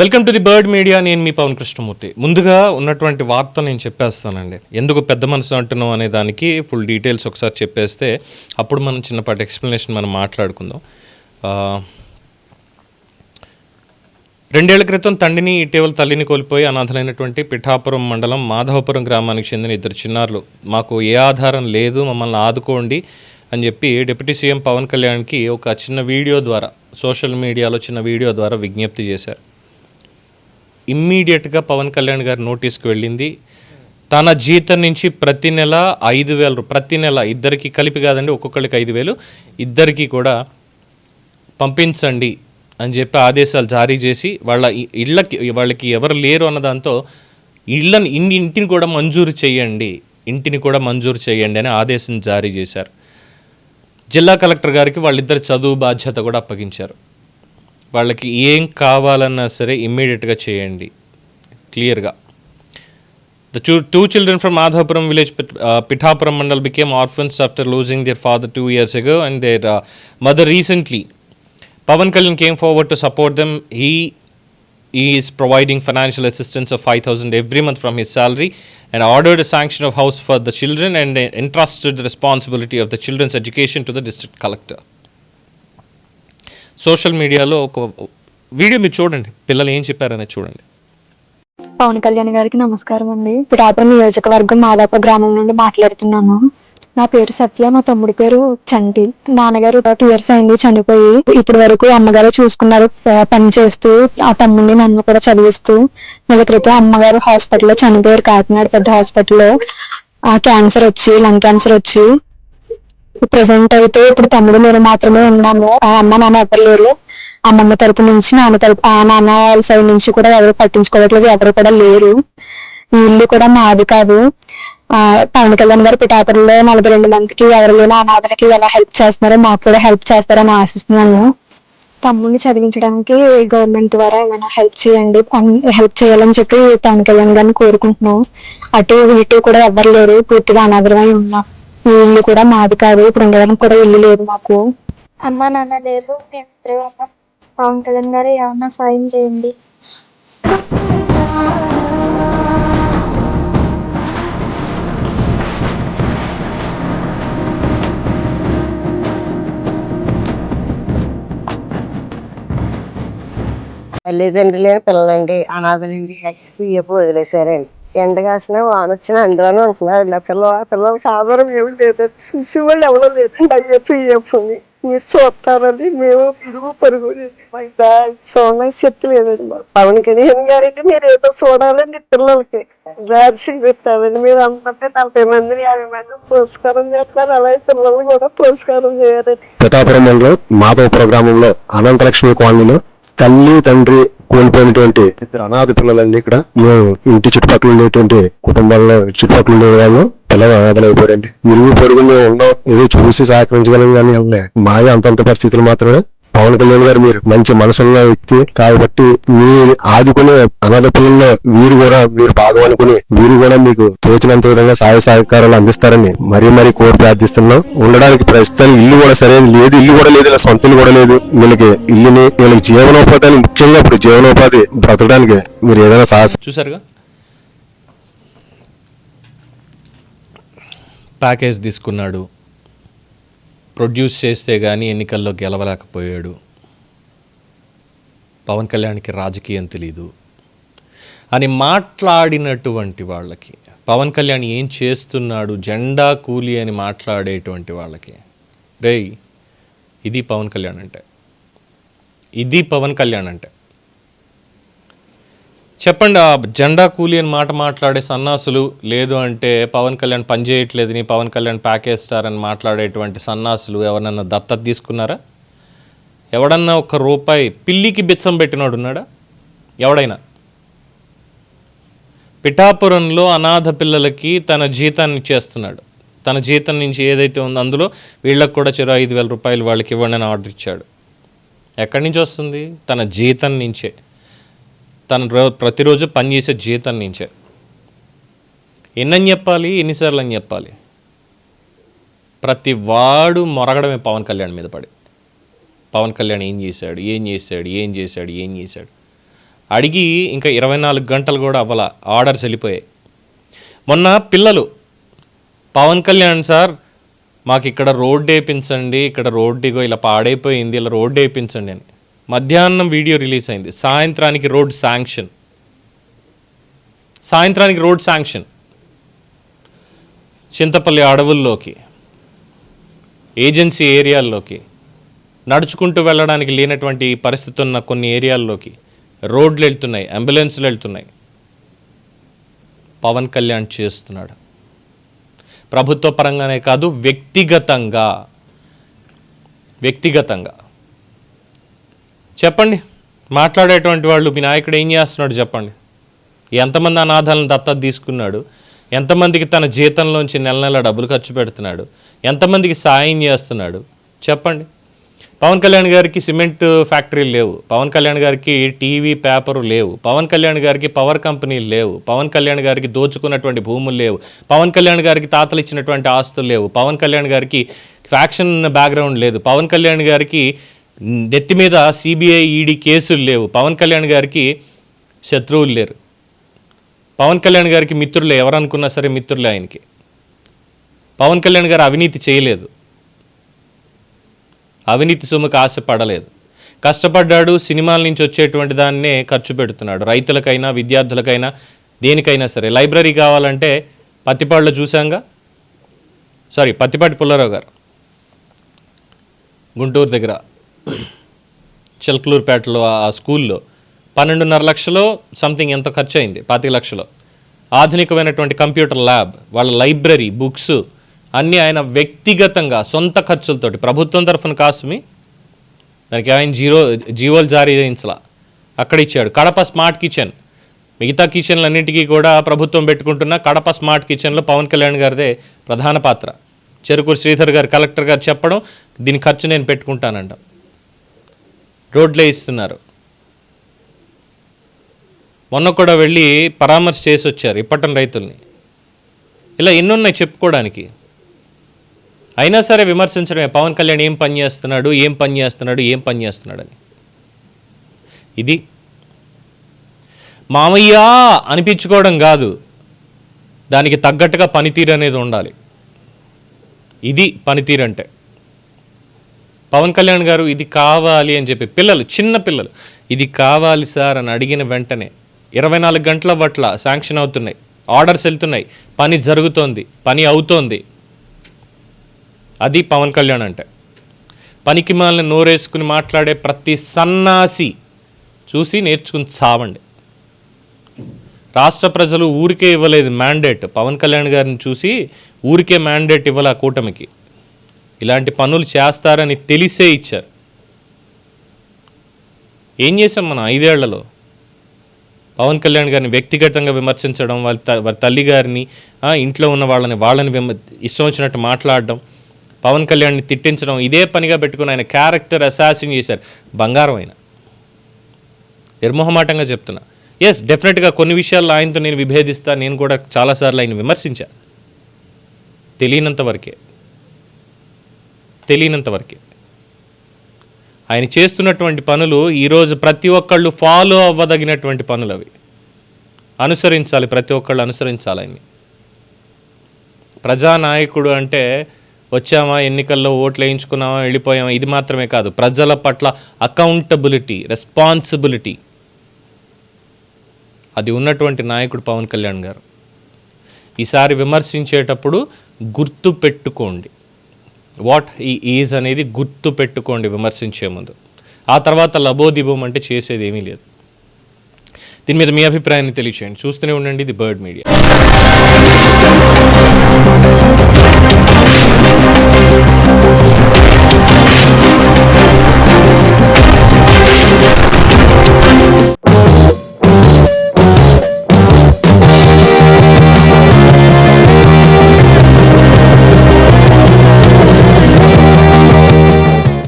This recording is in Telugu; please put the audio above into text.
Welcome to the bird media నేను మీ పవన్ కృష్ణమూర్తి. ముందుగా ఉన్నటువంటి వార్త నేను చెప్పేస్తానండి. ఎందుకు పెద్ద మనసు అంటున్నాం అనే దానికి ఫుల్ డీటెయిల్స్ ఒకసారి చెప్పేస్తే అప్పుడు మనం చిన్నపాటి ఎక్స్ప్లెనేషన్ మనం మాట్లాడుకుందాం. రెండేళ్ళ క్రితం తండ్రిని ఇటీవల తల్లిని కోల్పోయి అనాథలైనటువంటి పిఠాపురం మండలం మాధవపురం గ్రామానికి చెందిన ఇద్దరు చిన్నారులు. మాకు ఏ ఆధారం లేదు మమ్మల్ని ఆదుకోండి అని చెప్పి డిప్యూటీ సీఎం పవన్ కళ్యాణ్కి ఒక చిన్న వీడియో ద్వారా సోషల్ మీడియాలో చిన్న వీడియో ద్వారా విజ్ఞప్తి చేశారు. ఇమ్మీడియట్గా పవన్ కళ్యాణ్ గారి నోటీస్కి వెళ్ళింది. తన జీతం నుంచి ప్రతి నెల ఐదు వేలు ప్రతి నెల ఇద్దరికి కలిపి కాదండి ఒక్కొక్కరికి ఐదు వేలు. ఇద్దరికి కూడా పంపించండి అని చెప్పి ఆదేశాలు జారీ చేసి వాళ్ళ ఇళ్ళకి వాళ్ళకి ఎవరు లేరు అన్న దాంతో ఇళ్ళని ఇన్ని ఇంటిని కూడా మంజూరు చేయండి ఇంటిని కూడా మంజూరు చేయండి అని ఆదేశం జారీ చేశారు. జిల్లా కలెక్టర్ గారికి వాళ్ళిద్దరు చదువు బాధ్యత కూడా అప్పగించారు. వాళ్ళకి ఏం కావాలన్నా సరే ఇమ్మీడియట్గా చేయండి క్లియర్గా The two, children from Madhapuram village, uh, Pithapuram Mandal, became orphans after losing their father two years ago and their uh, mother recently. Pavan Kalyan came forward to support them. He, he is providing financial assistance of 5000 every month from his salary and ordered a sanction of house for the children and uh, entrusted the responsibility of the children's education to the district collector. Social మీడియాలో ఒక వీడియో మీరు చూడండి. పిల్లలు ఏం చెప్పారనేది చూడండి. పవన్ కళ్యాణ్ గారికి నమస్కారం అండి. పిఠాపురం నియోజకవర్గం మాదాపూర్ గ్రామం నుండి మాట్లాడుతున్నాను. నా పేరు సత్య మా తమ్ముడి పేరు చంటి. నాన్నగారు టూ ఇయర్స్ అయింది చనిపోయి ఇప్పటి వరకు అమ్మగారు చూసుకున్నారు పని చేస్తూ ఆ తమ్ముడిని నన్ను కూడా చదివిస్తూ. నెల క్రితం అమ్మగారు హాస్పిటల్లో చనిపోయారు కాకినాడ పెద్ద హాస్పిటల్లో. ఆ క్యాన్సర్ వచ్చి లంగ్ క్యాన్సర్ వచ్చి. ప్రెసెంట్ అయితే ఇప్పుడు తమ్ముడు నేను మాత్రమే ఉన్నాము. ఆ అమ్మ నాన్న ఎవరు లేరు. అమ్మమ్మ తరపు నుంచి నాన్న తరపు ఆ నాన్న వాళ్ళ సైడ్ నుంచి కూడా ఎవరు పట్టించుకోవట్లేదు ఎవరు కూడా లేరు. ఇల్లు కూడా మాది కాదు. ఆ పవన్ కళ్యాణ్ గారు పిఠాపురంలో నలభై రెండు మందికి ఎవరు లేని అనాథలకి ఎలా హెల్ప్ చేస్తున్నారో మాకు కూడా హెల్ప్ చేస్తారని ఆశిస్తున్నాను తమ్ముడిని చదివించడానికి గవర్నమెంట్ ద్వారా ఏమైనా హెల్ప్ చేయండి హెల్ప్ చేయాలని చెప్పి పవన్ కళ్యాణ్ గారిని కోరుకుంటున్నాం అటు ఇటు కూడా ఎవరు లేరు పూర్తిగా అనాథరమై ఉన్నాం. ఈ ఇల్లు కూడా మాది కాదు. ఇప్పుడు ఉండడానికి కూడా ఇల్లు లేదు మాకు. అమ్మ నాన్న లేరు. మేము ఇద్దరే ఉన్నాం. పవన్ కళ్యాణ్ గారు ఏమన్నా సాయం చేయండి. తల్లిదండ్రులే పిల్లలండి. అనాథలండి ఎప్పు వదిలేశారండి. ఎండ కాసినా వాన వచ్చినా అందులోనే ఉంటున్నారు. నా పిల్ల పిల్లలకి ఆధారం ఏమి లేదు. చూసి వాళ్ళు ఎవరో లేదండి అయ్యప్ప ఇయ్యప్పని మీరు చూస్తారని మేము పిరుగు పరుగు చూడడానికి శక్తి లేదండి పవన్ కళ్యాణ్ గారంటే మీరు ఏదో చూడాలండి పిల్లలకి. రాసి పెట్టాలండి మీరు అందరినీ నలభై మందిని యాభై మంది పురస్కారం చేస్తారు. అలాగే పిల్లల్ని కూడా పురస్కారం చేయాలండి. పిఠాపురం మండలం మాధవపురం గ్రామంలో అనంతలక్ష్మి కాలనీలో తల్లి తండ్రి కోల్పోయినటువంటి ఇద్దరు అనాథ పిల్లలండి ఇక్కడ మేము ఇంటి చుట్టుపక్కల ఉండేటువంటి కుటుంబాల్లో చుట్టుపక్కల ఉండే వాళ్ళు పిల్లలు అనాథలు అయిపోయారండి ఇరుగు పొరుగు మేము ఏదో చూసి సహకరించగలం కానీ మాయ అంతంత పరిస్థితులు మాత్రమే పవన్ కళ్యాణ్ గారు మీరు మంచి మనసున్న వ్యక్తి. కాబట్టి మీరు ఆదుకునే అనాథ పిల్లల్లో వీరు కూడా మీరు భాగం అనుకుని వీరు కూడా మీకు తోచినంత విధంగా సహాయ సహకారాలు అందిస్తారని మరీ మరీ కోరి ప్రార్థిస్తున్నాం. ఉండడానికి ప్రస్తుతం ఇల్లు కూడా సరైన లేదు. ఇల్లు కూడా లేదు. ఇలా సొంత ఇల్లు కూడా లేదు. వీళ్ళకి ఇల్లుని వీళ్ళకి జీవనోపాధి అని ముఖ్యంగా ఇప్పుడు జీవనోపాధి బ్రతకడానికి మీరు ఏదైనా సాహస చూసారుగా ప్యాకేజ్ తీసుకున్నాడు. ప్రొడ్యూస్ చేస్తే కానీ ఎన్నికల్లో గెలవలేకపోయాడు. పవన్ కళ్యాణ్కి రాజకీయం తెలీదు. అని మాట్లాడినటువంటి వాళ్ళకి పవన్ కళ్యాణ్ ఏం చేస్తున్నాడు జెండా కూలి అని మాట్లాడేటువంటి వాళ్ళకి రేయ్ ఇది పవన్ కళ్యాణ్ అంటే. ఇది పవన్ కళ్యాణ్ అంటే. చెప్పండి ఆ జెండా కూలి అని మాట మాట్లాడే సన్నాసులు లేదు అంటే పవన్ కళ్యాణ్ పనిచేయట్లేదని పవన్ కళ్యాణ్ ప్యాకేస్తారని మాట్లాడేటువంటి సన్నాసులు ఎవరన్నా దత్తత తీసుకున్నారా? ఎవడన్నా ఒక రూపాయి పిల్లికి బిచ్చం పెట్టినాడు ఉన్నాడా? ఎవడైనా? పిఠాపురంలో అనాథ పిల్లలకి తన జీతాన్ని ఇచ్చేస్తున్నాడు తన జీతం నుంచి ఏదైతే ఉందో అందులో వీళ్ళకు కూడా చెరో ఐదు వేల రూపాయలు వాళ్ళకి ఇవ్వండి అని ఆర్డర్ ఇచ్చాడు. ఎక్కడి నుంచి వస్తుంది? తన జీతం నుంచే. తను ప్రతిరోజు పనిచేసే జీతం నుంచే. ఎన్నని చెప్పాలి ఎన్నిసార్లు అని చెప్పాలి. ప్రతి వాడు మొరగడమే పవన్ కళ్యాణ్ మీద పడి. పవన్ కళ్యాణ్ ఏం చేశాడు ఏం చేశాడు ఏం చేశాడు ఏం చేశాడు. అడిగి ఇంకా ఇరవై నాలుగు గంటలు కూడా అవ్వాల ఆర్డర్స్ వెళ్ళిపోయాయి. మొన్న పిల్లలు పవన్ కళ్యాణ్ సార్ మాకు ఇక్కడ రోడ్డు వేయించండి ఇక్కడ రోడ్డు ఇగో ఇలా పాడైపోయింది ఇలా రోడ్డు వేయించండి అని. మధ్యాహ్నం వీడియో రిలీజ్ అయింది. సాయంత్రానికి రోడ్ శాంక్షన్. సాయంత్రానికి రోడ్ శాంక్షన్. చింతపల్లి అడవుల్లోకి ఏజెన్సీ ఏరియాల్లోకి నడుచుకుంటూ వెళ్ళడానికి లేనటువంటి పరిస్థితి ఉన్న కొన్ని ఏరియాల్లోకి రోడ్లు వెళ్తున్నాయి అంబులెన్స్లు వెళ్తున్నాయి. పవన్ కళ్యాణ్ చేస్తున్నాడు. ప్రభుత్వ పరంగానే కాదు వ్యక్తిగతంగా వ్యక్తిగతంగా. చెప్పండి. మాట్లాడేటువంటి వాళ్ళు మీ నాయకుడు ఏం చేస్తున్నాడు చెప్పండి. ఎంతమంది అనాథాలను దత్తత తీసుకున్నాడు. ఎంతమందికి తన జీతంలోంచి నెల నెల డబ్బులు ఖర్చు పెడుతున్నాడు. ఎంతమందికి సాయం చేస్తున్నాడు. చెప్పండి. పవన్ కళ్యాణ్ గారికి సిమెంట్ ఫ్యాక్టరీలు లేవు. పవన్ కళ్యాణ్ గారికి టీవీ పేపరు లేవు. పవన్ కళ్యాణ్ గారికి పవర్ కంపెనీలు లేవు. పవన్ కళ్యాణ్ గారికి దోచుకున్నటువంటి భూములు లేవు. పవన్ కళ్యాణ్ గారికి తాతలు ఇచ్చినటువంటి ఆస్తులు లేవు. పవన్ కళ్యాణ్ గారికి ఫ్యాక్షన్ బ్యాక్గ్రౌండ్ లేదు. పవన్ కళ్యాణ్ గారికి నెత్తి మీద సిబిఐ ఈడీ కేసులు లేవు. పవన్ కళ్యాణ్ గారికి శత్రువులు లేరు. పవన్ కళ్యాణ్ గారికి మిత్రులు ఎవరనుకున్నా సరే మిత్రులే ఆయనకి. పవన్ కళ్యాణ్ గారు అవినీతి చేయలేదు. అవినీతి సొమ్ముకు ఆశపడలేదు. కష్టపడ్డాడు సినిమాల నుంచి వచ్చేటువంటి దాన్నే ఖర్చు పెడుతున్నాడు. రైతులకైనా విద్యార్థులకైనా దేనికైనా సరే. లైబ్రరీ కావాలంటే పత్తిపాడులో చూసాంగా సారీ పత్తిపాటి పుల్లారావు గారు. గుంటూరు దగ్గర. చిలకలూరుపేటలో ఆ స్కూల్లో పన్నెండున్నర లక్షలో సంథింగ్ ఎంత ఖర్చు అయింది పాతిక లక్షలు. ఆధునికమైనటువంటి కంప్యూటర్ ల్యాబ్ వాళ్ళ లైబ్రరీ బుక్స్ అన్నీ ఆయన వ్యక్తిగతంగా సొంత ఖర్చులతోటి ప్రభుత్వం తరఫున కాసుమి దానికి ఆయన జీరో జీవోలు జారీ చేయించలా. అక్కడ ఇచ్చాడు. Kadapa smart kitchen. మిగతా కిచెన్లన్నింటికీ కూడా ప్రభుత్వం పెట్టుకుంటున్న కడప స్మార్ట్ కిచెన్లో పవన్ కళ్యాణ్ గారిదే ప్రధాన పాత్ర. చెరుకూరు శ్రీధర్ గారు కలెక్టర్ గారు చెప్పడం దీని ఖర్చు నేను పెట్టుకుంటానంట. రోడ్లే ఇస్తున్నారు. మొన్న కూడా వెళ్ళి పరామర్శ చేసి వచ్చారు ఇప్పటం రైతుల్ని. ఇలా ఎన్నున్నాయి చెప్పుకోవడానికి? అయినా సరే విమర్శించడమే. పవన్ కళ్యాణ్ ఏం పని చేస్తున్నాడు? ఏం పని చేస్తున్నాడు? ఏం పని చేస్తున్నాడు అని ఇది మామయ్య అనిపించుకోవడం కాదు. దానికి తగ్గట్టుగా పనితీరు అనేది ఉండాలి. ఇది పనితీరు అంటే పవన్ కళ్యాణ్ గారు ఇది కావాలి అని చెప్పి పిల్లలు చిన్న పిల్లలు ఇది కావాలి సార్ అని అడిగిన వెంటనే ఇరవై నాలుగు గంటల పట్ల శాంక్షన్ అవుతున్నాయి ఆర్డర్స్ వెళ్తున్నాయి పని జరుగుతోంది పని అవుతోంది. అది పవన్ కళ్యాణ్ అంటే. పనికి మాలని నోరేసుకుని మాట్లాడే ప్రతి సన్నాసి చూసి నేర్చుకుని చావండి. రాష్ట్ర ప్రజలు ఊరికే ఇవ్వలేదు మ్యాండేట్ పవన్ కళ్యాణ్ గారిని చూసి ఊరికే మ్యాండేట్ ఆ కూటమికి? ఇలాంటి పనులు చేస్తారని తెలిసే ఇచ్చారు. ఏం చేసాం మనం ఐదేళ్ళలో? పవన్ కళ్యాణ్ గారిని వ్యక్తిగతంగా విమర్శించడం వాళ్ళ త- వారి తల్లి గారిని ఇంట్లో ఉన్న వాళ్ళని వాళ్ళని విమ ఇష్టం వచ్చినట్టు మాట్లాడడం పవన్ కళ్యాణ్ని తిట్టించడం ఇదే పనిగా పెట్టుకుని ఆయన క్యారెక్టర్ అసాసిన్ చేశారు. బంగారం ఆయన. నిర్మోహమాటంగా చెప్తున్నా. ఎస్ డెఫినెట్గా కొన్ని విషయాల్లో ఆయనతో నేను విభేదిస్తా నేను కూడా చాలాసార్లు ఆయన విమర్శించా. తెలియనంత వరకే. తెలియనంత వరకే. ఆయన చేస్తున్నటువంటి పనులు ఈరోజు ప్రతి ఒక్కళ్ళు ఫాలో అవ్వదగినటువంటి పనులు అవి. అనుసరించాలి ప్రతి ఒక్కళ్ళు అనుసరించాలి ఆయన్ని. ప్రజానాయకుడు అంటే వచ్చామా ఎన్నికల్లో ఓట్లు వేయించుకున్నామా వెళ్ళిపోయామా ఇది మాత్రమే కాదు. ప్రజల పట్ల అకౌంటబిలిటీ రెస్పాన్సిబిలిటీ అది ఉన్నటువంటి నాయకుడు పవన్ కళ్యాణ్ గారు. ఈసారి విమర్శించేటప్పుడు గుర్తు పెట్టుకోండి. వాట్ ఈ ఈజ్ అనేది గుర్తు పెట్టుకోండి విమర్శించే ముందు. ఆ తర్వాత లబోదిబోం అంటే చేసేది ఏమీ లేదు. దీని మీద మీ అభిప్రాయాన్ని తెలియచేయండి. చూస్తూనే ఉండండి ది బర్డ్ మీడియా.